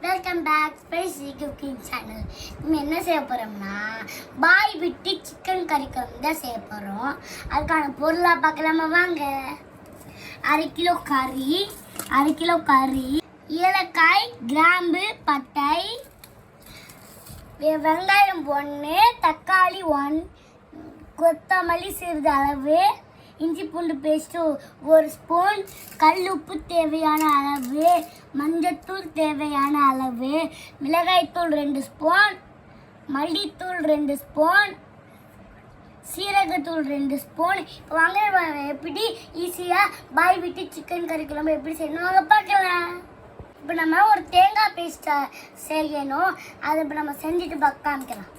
Welcome back spicy cooking channel நம்ம என்ன செய்ய போகிறோம்னா பாய் விட்டு சிக்கன் கறி குழம்பு தான் செய்ய போகிறோம் அதுக்கான பொருளாக பார்க்கலாமா? வாங்க. அரை கிலோ கறி அரை கிலோ கறி ஏலக்காய் கிராம்பு பட்டை வெங்காயம் ஒன்று தக்காளி ஒன் கொத்தமல்லி சிறிது அளவு இஞ்சி பூண்டு பேஸ்ட்டு ஒரு ஸ்பூன். கல் உப்பு தேவையான அளவு மஞ்சத்தூள் தேவையான அளவு மிளகாய்த்தூள் ரெண்டு ஸ்பூன் மல்லித்தூள் ரெண்டு ஸ்பூன் சீரகத்தூள் ரெண்டு ஸ்பூன். இப்போ வாங்க எப்படி ஈஸியாக பாய் விட்டு சிக்கன் கறி குழம்பு எப்படி செய்யணும்? வாங்க பார்க்கலாம். இப்போ நம்ம ஒரு தேங்காய் பேஸ்ட்டை செய்யணும். அதை இப்போ நம்ம செஞ்சுட்டு பார்க்க காமிக்கலாம்.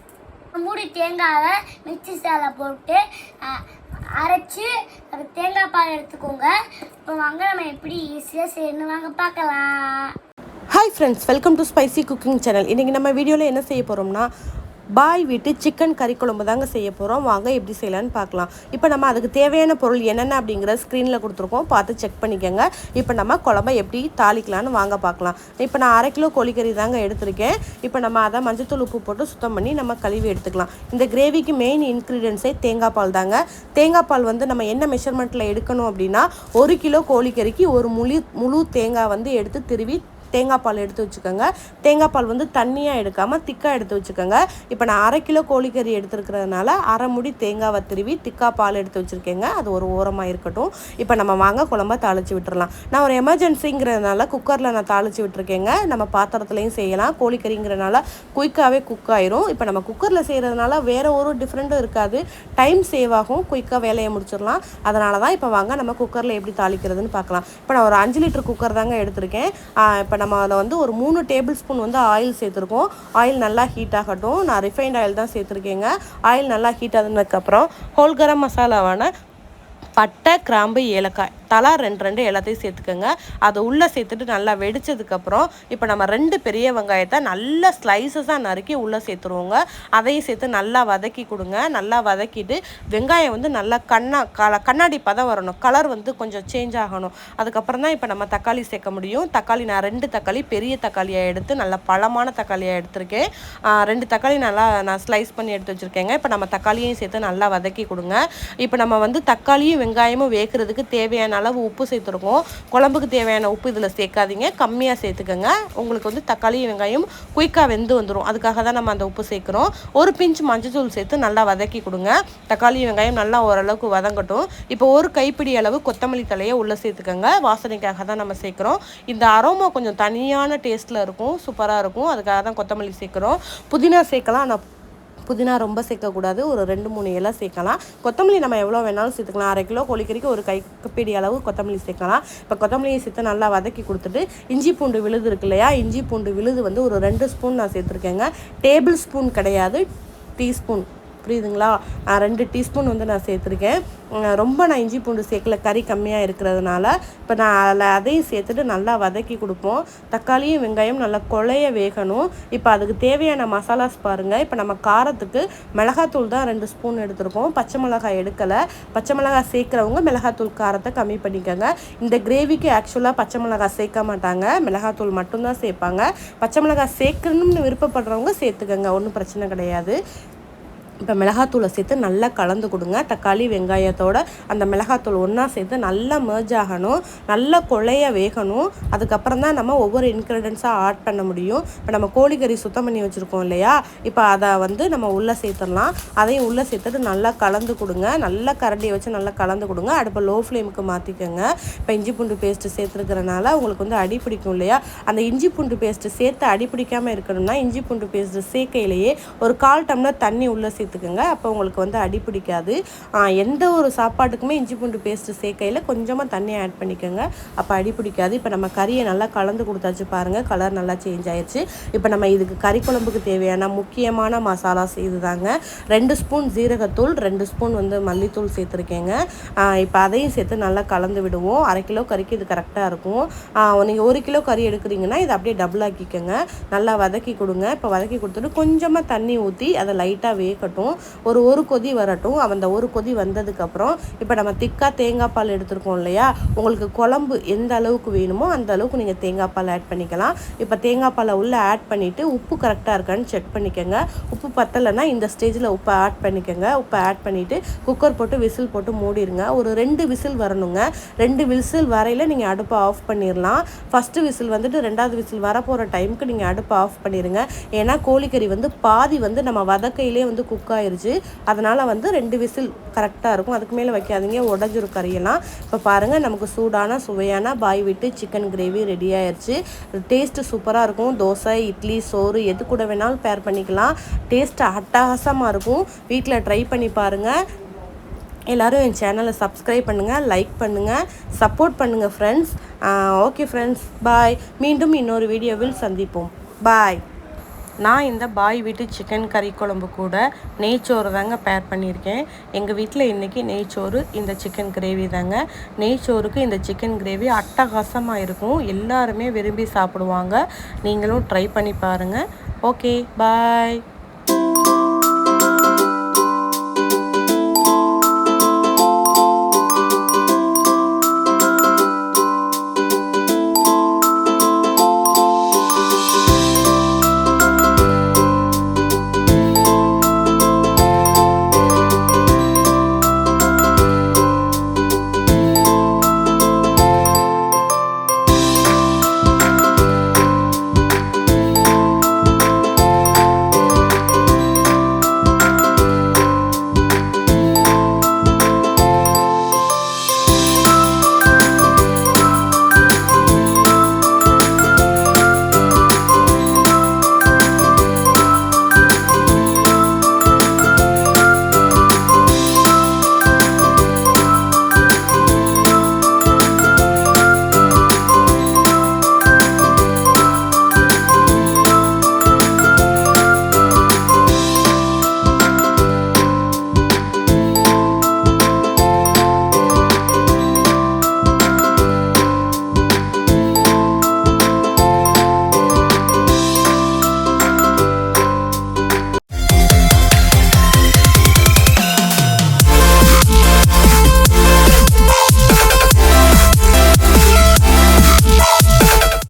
மூடி தேங்காவை மிக்சி சேலை போட்டு அரைச்சி தேங்காய் பால் எடுத்துக்கோங்க. இப்போ வாங்க நம்ம எப்படி ஈஸியாக செய்யணும் வாங்க பார்க்கலாம். Hi friends welcome to spicy cooking channel இன்றைக்கி நம்ம வீடியோவில் என்ன செய்ய போகிறோம்னா பாய் வீட்டு சிக்கன் கறி குழம்பு தாங்க செய்ய போகிறோம் வாங்க எப்படி செய்யலான்னு பார்க்கலாம். இப்போ நம்ம அதுக்கு தேவையான பொருள் என்னென்ன அப்படிங்கிற ஸ்க்ரீனில் கொடுத்துருக்கோம். பார்த்து செக் பண்ணிக்கோங்க. இப்போ நம்ம குழம்ப எப்படி தாளிக்கலான்னு வாங்க பார்க்கலாம். இப்போ நான் அரை கிலோ கோழிக்கறி தாங்க எடுத்திருக்கேன். இப்போ நம்ம அதை மஞ்சத்தூள் உப்பு போட்டு சுத்தம் பண்ணி நம்ம கழுவி எடுத்துக்கலாம். இந்த கிரேவிக்கு மெயின் இன்க்ரீடியன்ஸே தேங்காய் பால் தாங்க. தேங்காய் பால் வந்து நம்ம என்ன மெஷர்மெண்ட்டில் எடுக்கணும் அப்படின்னா ஒரு கிலோ கோழிக்கறிக்கு ஒரு முழு முழு தேங்காய் வந்து எடுத்து திருவி தேங்காய் பால் எடுத்து வச்சுக்கோங்க. தேங்காய் பால் வந்து தண்ணியாக எடுக்காமல் திக்காக எடுத்து வச்சுக்கோங்க. இப்போ நான் அரை கிலோ கோழிக்கறி எடுத்துருக்கிறதுனால அரை முடி தேங்காவை திருவி திக்காக பால் எடுத்து வச்சுருக்கேங்க. அது ஒரு ஓரமாக இருக்கட்டும். இப்போ நம்ம வாங்க குழம்ப தாளித்து விட்டுறலாம். நான் ஒரு எமர்ஜென்சிங்கிறதுனால குக்கரில் நான் தாளித்து விட்டுருக்கேங்க. நம்ம பாத்திரத்துலையும் செய்யலாம். கோழிக்கறிங்கிறனால குயிக்காகவே குக் ஆயிரும். இப்போ நம்ம குக்கரில் செய்கிறதுனால வேறு ஒரு டிஃப்ரெண்ட்டும் இருக்காது. டைம் சேவ் ஆகும். குயிக்காக வேலையை முடிச்சிடலாம். அதனால தான் இப்போ வாங்க நம்ம குக்கரில் எப்படி தாளிக்கிறதுன்னு பார்க்கலாம் இப்போ நான் ஒரு அஞ்சு லிட்டர் குக்கர் தாங்க எடுத்திருக்கேன். இப்போ நம்ம அதை வந்து ஒரு மூணு டேபிள் ஸ்பூன் வந்து ஆயில் சேர்த்துருக்கோம். ஆயில் நல்லா ஹீட் ஆகட்டும். நான் ரிஃபைண்ட் ஆயில் தான் சேர்த்துருக்கேங்க. ஆயில் நல்லா ஹீட் ஆனதுக்கப்புறம் ஹோல் கரம் மசாலாவான பட்டை கிராம்பு ஏலக்காய் தலா ரெண்டு ரெண்டு எல்லாத்தையும் சேர்த்துக்கோங்க. அதை உள்ளே சேர்த்துட்டு நல்லா வெடிச்சதுக்கப்புறம் இப்போ நம்ம ரெண்டு பெரிய வெங்காயத்தை நல்லா ஸ்லைசஸாக நறுக்கி உள்ளே சேர்த்துருவோங்க. அதையும் சேர்த்து நல்லா வதக்கி கொடுங்க. நல்லா வதக்கிட்டு வெங்காயம் வந்து நல்லா கண்ணா கல கண்ணாடி பதம் வரணும். கலர் வந்து கொஞ்சம் சேஞ்ச் ஆகணும். அதுக்கப்புறம் தான் இப்போ நம்ம தக்காளி சேர்க்க முடியும். தக்காளி நான் ரெண்டு தக்காளி பெரிய தக்காளியாக எடுத்து நல்ல பழமான தக்காளியாக எடுத்திருக்கேன். ரெண்டு தக்காளி நல்லா நான் ஸ்லைஸ் பண்ணி எடுத்து வச்சுருக்கேங்க. இப்போ நம்ம தக்காளியையும் சேர்த்து நல்லா வதக்கி கொடுங்க. இப்போ நம்ம வந்து தக்காளியும் வெங்காயமும் வேகிறதுக்கு தேவையான அளவு உப்பு சேர்த்துருக்கோம். குழம்புக்கு தேவையான உப்பு இதில் சேர்க்காதீங்க. கம்மியாக சேர்த்துக்கோங்க. உங்களுக்கு வந்து தக்காளி வெங்காயம் குயிக்காக வெந்து வந்துடும் அதுக்காக தான் நம்ம அந்த உப்பு சேர்க்குறோம். ஒரு பிஞ்ச் மஞ்சத்தூள் சேர்த்து நல்லா வதக்கி கொடுங்க. தக்காளி வெங்காயம் நல்லா ஓரளவுக்கு வதங்கட்டும். இப்போ ஒரு கைப்பிடி அளவு கொத்தமல்லி தலையை உள்ளே சேர்த்துக்கோங்க. வாசனைக்காக தான் நம்ம சேர்க்குறோம். இந்த அரோமா கொஞ்சம் தனியான டேஸ்ட்டில் இருக்கும். சூப்பராக இருக்கும். அதுக்காக தான் கொத்தமல்லி சேர்க்குறோம். புதினா சேர்க்கலாம். ஆனால் புதினா ரொம்ப சேர்க்கக்கூடாது. ஒரு ரெண்டு மூணு இலை சேர்க்கலாம். கொத்தமல்லி நம்ம எவ்வளோ வேணாலும் சேர்த்துக்கலாம். அரை கிலோ கோழிக்கறிக்கு ஒரு கைப்பிடி அளவு கொத்தமல்லி சேர்க்கலாம். இப்போ கொத்தமல்லியை சேர்த்து நல்லா வதக்கி கொடுத்துட்டு இஞ்சி பூண்டு விழுது இருக்கு இல்லையா? இஞ்சி பூண்டு விழுது வந்து ஒரு ரெண்டு ஸ்பூன் நான் சேர்த்துருக்கேங்க. டேபிள் ஸ்பூன் கிடையாது. டீஸ்பூன். புரியுதுங்களா? நான் ரெண்டு டீஸ்பூன் வந்து நான் சேர்த்துருக்கேன். ரொம்ப நான் இஞ்சி பூண்டு சேர்க்கல. கறி கம்மியாக இருக்கிறதுனால. இப்போ நான் அதில் அதையும் சேர்த்துட்டு நல்லா வதக்கி கொடுப்போம். தக்காளியும் வெங்காயம் நல்லா கொலைய வேகணும். இப்போ அதுக்கு தேவையான மசாலாஸ் பாருங்கள் இப்போ நம்ம காரத்துக்கு மிளகாத்தூள் தான் ரெண்டு ஸ்பூன் எடுத்திருக்கோம். பச்சை மிளகாய் எடுக்கலை. பச்சை மிளகாய் சேர்க்குறவங்க மிளகாத்தூள் காரத்தை கம்மி பண்ணிக்கோங்க. இந்த கிரேவிக்கு ஆக்சுவலாக பச்சை மிளகாய் சேர்க்க மாட்டாங்க. மிளகாத்தூள் மட்டும்தான் சேர்ப்பாங்க. பச்சை மிளகாய் சேர்க்கணும்னு விருப்பப்படுறவங்க சேர்த்துக்கோங்க. ஒன்றும் பிரச்சனை கிடையாது. இப்போ மிளகாத்தூளை சேர்த்து நல்லா கலந்து கொடுங்க. தக்காளி வெங்காயத்தோட அந்த மிளகாத்தூள் ஒன்றா சேர்த்து நல்லா மேர்ஜ் ஆகணும். நல்லா கொழைய வேகணும். அதுக்கப்புறம் தான் நம்ம ஒவ்வொரு இன்க்ரீடியன்ஸாக ஆட் பண்ண முடியும். இப்போ நம்ம கோழிக்கறி சுத்தம் பண்ணி வச்சுருக்கோம் இல்லையா? இப்போ அதை வந்து நம்ம உள்ளே சேர்த்துடலாம். அதையும் உள்ளே சேர்த்துட்டு நல்லா கலந்து கொடுங்க. நல்லா கரண்டியை வச்சு நல்லா கலந்து கொடுங்க. அடுப்பை லோ ஃப்ளேமுக்கு மாற்றிக்கோங்க இப்போ இஞ்சி பூண்டு பேஸ்ட்டு சேர்த்துருக்கிறனால உங்களுக்கு வந்து அடி பிடிக்கும் இல்லையா? அந்த இஞ்சி பூண்டு பேஸ்ட்டு சேர்த்து அடி பிடிக்காமல் இருக்கணும்னா இஞ்சி பூண்டு பேஸ்ட்டு சேர்க்கையிலேயே ஒரு கால் டம்ளர் தண்ணி உள்ளே சேர்த்துக்குங்க அப்போ உங்களுக்கு வந்து அடி பிடிக்காது. எந்த ஒரு சாப்பாட்டுக்குமே இஞ்சி பூண்டு பேஸ்ட்டு சேர்க்கையில் கொஞ்சமாக தண்ணி ஆட் பண்ணிக்கோங்க. அப்போ அடி பிடிக்காது. இப்போ நம்ம கறியை நல்லா கலந்து கொடுத்தாச்சு பாருங்கள் கலர் நல்லா சேஞ்ச் ஆயிடுச்சு இப்போ நம்ம இதுக்கு கறி குழம்புக்கு தேவையான முக்கியமான மசாலாஸ் இதுதாங்க ரெண்டு ஸ்பூன் ஜீரகத்தூள் ரெண்டு ஸ்பூன் வந்து மல்லித்தூள் சேர்த்துருக்கேங்க. இப்போ அதையும் சேர்த்து நல்லா கலந்து விடுவோம். அரை கிலோ கறிக்கு இது கரெக்டாக இருக்கும். நீங்கள் ஒரு கிலோ கறி எடுக்கிறீங்கன்னா இதை அப்படியே டபுள் ஆக்கிக்கோங்க. நல்லா வதக்கி கொடுங்க. இப்போ வதக்கி கொடுத்துட்டு கொஞ்சமாக தண்ணி ஊற்றி அதை லைட்டாக வேகட்டும். இருக்கட்டும் ஒரு ஒரு கொதி வரட்டும். அந்த ஒரு கொதி வந்ததுக்கப்புறம் இப்போ நம்ம திக்காக தேங்காய் பால் எடுத்துருக்கோம் இல்லையா? உங்களுக்கு குழம்பு எந்த அளவுக்கு வேணுமோ அந்த அளவுக்கு நீங்கள் தேங்காய் பால் ஆட் பண்ணிக்கலாம். இப்போ தேங்காய் பாலை உள்ளே ஆட் பண்ணிவிட்டு உப்பு கரெக்டாக இருக்கான்னு செக் பண்ணிக்கோங்க. உப்பு பத்தலைன்னா இந்த ஸ்டேஜில் உப்பை ஆட் பண்ணிக்கோங்க. உப்பை ஆட் பண்ணிவிட்டு குக்கர் போட்டு விசில் போட்டு மூடிடுங்க ஒரு ரெண்டு விசில் வரணுங்க. ரெண்டு விசில் வரையில் நீங்கள் அடுப்பை ஆஃப் பண்ணிடலாம் ஃபஸ்ட்டு விசில் வந்துட்டு ரெண்டாவது விசில் வரப்போகிற டைமுக்கு நீங்கள் அடுப்பை ஆஃப் பண்ணிடுங்க ஏன்னா கோழிக்கறி வந்து பாதி வந்து நம்ம வதக்கையிலே வந்து குக் ஆயிருச்சு. அதனால் வந்து ரெண்டு விசில் கரெக்டாக இருக்கும். அதுக்கு மேலே வைக்காதீங்க. உடஞ்சிரும் கறியெல்லாம். இப்போ பாருங்கள் நமக்கு சூடான சுவையான பாய் விட்டு சிக்கன் கிரேவி ரெடி ஆயிடுச்சு டேஸ்ட்டு சூப்பராக இருக்கும். தோசை இட்லி சோறு எது கூட வேணாலும் பேர் பண்ணிக்கலாம். டேஸ்ட்டு அட்டகாசமாக இருக்கும். வீட்டில் ட்ரை பண்ணி பாருங்கள் எல்லாரும் என் சேனலை சப்ஸ்கிரைப் பண்ணுங்கள் லைக் பண்ணுங்கள் சப்போர்ட் பண்ணுங்கள் ஃப்ரெண்ட்ஸ் ஓகே ஃப்ரெண்ட்ஸ் பாய் மீண்டும் இன்னொரு வீடியோவில் சந்திப்போம். பாய் நான் இந்த பாய் வீட்டு சிக்கன் கறி குழம்பு கூட நெய்ச்சோறு தாங்க பேர் பண்ணியிருக்கேன். எங்கள் வீட்டில் இன்றைக்கி நெய்ச்சோறு இந்த சிக்கன் கிரேவி தாங்க. நெய்ச்சோறுக்கு இந்த சிக்கன் கிரேவி அட்டகாசமாக இருக்கும். எல்லாருமே விரும்பி சாப்பிடுவாங்க. நீங்களும் ட்ரை பண்ணி பாருங்கள் ஓகே பாய்